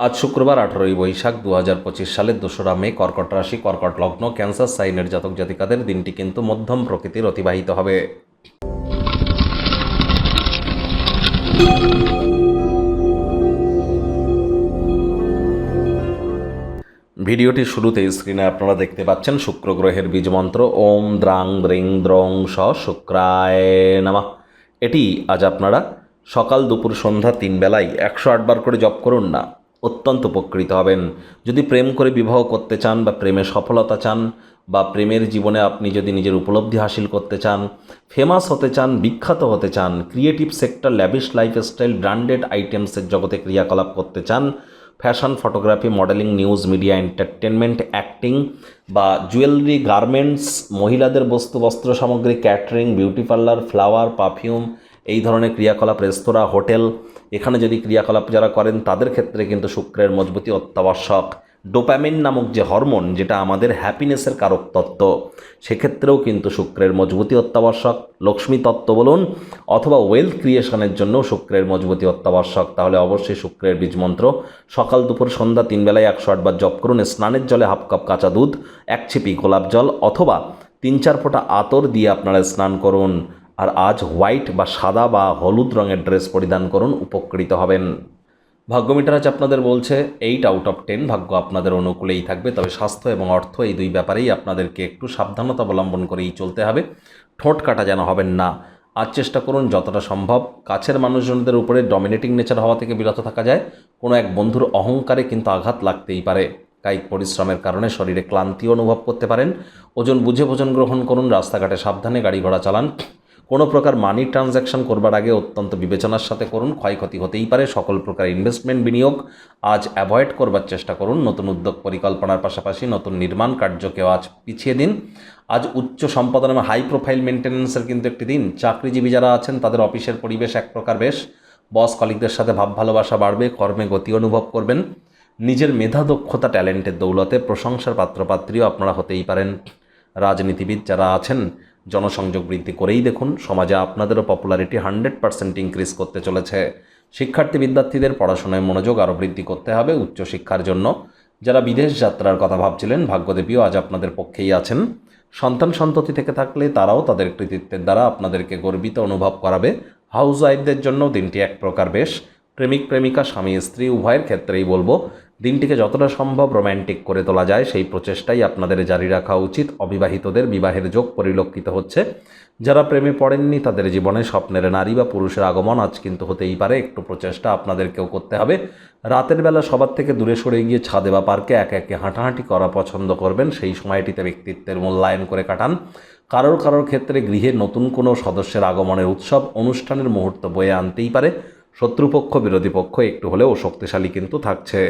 আজ শুক্রবার আঠারোই বৈশাখ দু হাজার পঁচিশ সালের দোসরা মে কর্কট রাশি, কর্কট লগ্ন, ক্যান্সার, সাইনের জাতক জাতিকাদের দিনটি কিন্তু মধ্যম প্রকৃতির অতিবাহিত হবে। ভিডিওটি শুরুতে স্ক্রিনে আপনারা দেখতে পাচ্ছেন শুক্র গ্রহের বীজ মন্ত্র, ওম দ্রাং দ্রিং দ্রং স শুক্রায় নামা। এটি আজ আপনারা সকাল দুপুর সন্ধ্যা তিন বেলায় একশো আটবার করে জপ করুন না। অত্যন্ত উপকৃত হবেন। যদি প্রেম করে বিবাহ করতে চান বা প্রেমে সফলতা চান বা প্রেমের জীবনে আপনি যদি নিজের উপলব্ধি হাসিল করতে চান ফেমাস হতে চান, বিখ্যাত হতে চান creative sector lavish lifestyle branded আইটেমসের জগতে ক্রিয়াকলাপ করতে চান fashion photography modelling news media entertainment acting বা জুয়েলারি গার্মেন্টস মহিলাদের বস্তু, বস্ত্র সামগ্রী catering beauty parlour flower perfume এই ধরনের ক্রিয়াকলাপ রেস্তোরাঁ, হোটেল, এখানে যদি ক্রিয়াকলাপ যারা করেন, তাদের ক্ষেত্রে কিন্তু শুক্রের মজবুতি অত্যাবশ্যক। ডোপ্যামিন নামক যে হরমোন, যেটা আমাদের হ্যাপিনেসের কারক তত্ত্ব, সেক্ষেত্রেও কিন্তু শুক্রের মজবুতি অত্যাবশ্যক। লক্ষ্মী তত্ত্ব বলুন, অথবা ওয়েলথ ক্রিয়েশনের জন্য শুক্রের মজবুতি অত্যাবশ্যক। তাহলে অবশ্যই শুক্রের বীজ মন্ত্র, সকাল, দুপুর, সন্ধ্যা, তিন বেলায় একশো আটবার জপ করুন, স্নানের জলে হাফ কাপ কাঁচা দুধ, এক ছিপি গোলাপ জল, অথবা তিন চার ফোঁটা আতর দিয়ে আপনারা স্নান করুন। আর আজ হোয়াইট বা সাদা বা হলুদ রঙের ড্রেস পরিধান করুন, উপকৃত হবেন। ভাগ্যমিটার আজ আপনাদের বলছে এইট আউট অফ টেন ভাগ্য আপনাদের অনুকূলেই থাকবে, তবে স্বাস্থ্য এবং অর্থ এই দুই ব্যাপারেই আপনাদেরকে একটু সাবধানতা অবলম্বন করেই চলতে হবে। ঠোঁট কাটা যেন হবেন না। আজ চেষ্টা করুন, যতটা সম্ভব কাছের মানুষজনদের উপরে ডমিনেটিং নেচার হওয়া থেকে বিরত থাকা যায়। কোনো এক বন্ধুর অহংকারে কিন্তু আঘাত লাগতেই পারে। কায়িক পরিশ্রমের কারণে শরীরে ক্লান্তি অনুভব করতে পারেন। ওজন বুঝে ভোজন গ্রহণ করুন, রাস্তাঘাটে সাবধানে গাড়ি ঘোড়া চালান। কোনো প্রকার মানি ট্রানজ্যাকশন করবার আগে অত্যন্ত বিবেচনার সাথে করুন, ক্ষয়ক্ষতি হতেই পারে। সকল প্রকার ইনভেস্টমেন্ট বিনিয়োগ আজ অ্যাভয়েড করবার চেষ্টা করুন। নতুন উদ্যোগ পরিকল্পনার পাশাপাশি নতুন নির্মাণ কার্যকেও আজ পিছিয়ে দিন। আজ উচ্চ সম্পাদন এবং হাই প্রোফাইল মেনটেন্যান্সের কিন্তু একটি দিন। চাকরিজীবী যারা আছেন, তাদের অফিসের পরিবেশ এক প্রকার বেশ। বস কলিকদের সাথে ভাব ভালোবাসা বাড়বে, কর্মে গতি অনুভব করবেন। নিজের মেধা, দক্ষতা ট্যালেন্টের দৌলতে প্রশংসার পাত্রপাত্রীও আপনারা হতেই পারেন। রাজনীতিবিদ যারা আছেন জনসংযোগ বৃদ্ধি করেই দেখুন, সমাজে আপনাদেরও পপুলারিটি হান্ড্রেড পার্সেন্ট ইনক্রিজ করতে চলেছে। শিক্ষার্থী বিদ্যার্থীদের পড়াশোনায় মনোযোগ আরও বৃদ্ধি করতে হবে উচ্চশিক্ষার জন্য। যারা বিদেশ যাত্রার কথা ভাবছিলেন, ভাগ্যদেবীও আজ আপনাদের পক্ষেই আছেন। সন্তান সন্ততি থেকে থাকলে তারাও তাদের কৃতিত্বের দ্বারা আপনাদেরকে গর্বিত অনুভব করাবে। হাউস ওয়াইফদের জন্য দিনটি এক প্রকার বেশ। প্রেমিক প্রেমিকা স্বামী স্ত্রী উভয়ের ক্ষেত্রেই বলব দিনটিকে যতটা সম্ভব রোম্যান্টিক করে তোলা যায়, সেই প্রচেষ্টাই আপনাদের জারি রাখা উচিত। অবিবাহিতদের বিবাহের যোগ পরিলক্ষিত হচ্ছে। যারা প্রেমে পড়েননি, তাদের জীবনে স্বপ্নের নারী বা পুরুষের আগমন আজ কিন্তু হতেই পারে। একটু প্রচেষ্টা আপনাদেরকেও করতে হবে। রাতের বেলা সবার থেকে দূরে সরে গিয়ে ছাদে বা পার্কে একে একে হাঁটাহাঁটি করা পছন্দ করবেন। সেই সময়টিতে ব্যক্তিত্বের মূল্যায়ন করে কাটান। কারোর কারোর ক্ষেত্রে গৃহে নতুন কোনো সদস্যের আগমনের উৎসব অনুষ্ঠানের মুহূর্ত বয়ে আনতেই পারে। শত্রুপক্ষ, বিরোধী পক্ষ একটু হলেও শক্তিশালী কিন্তু থাকছে।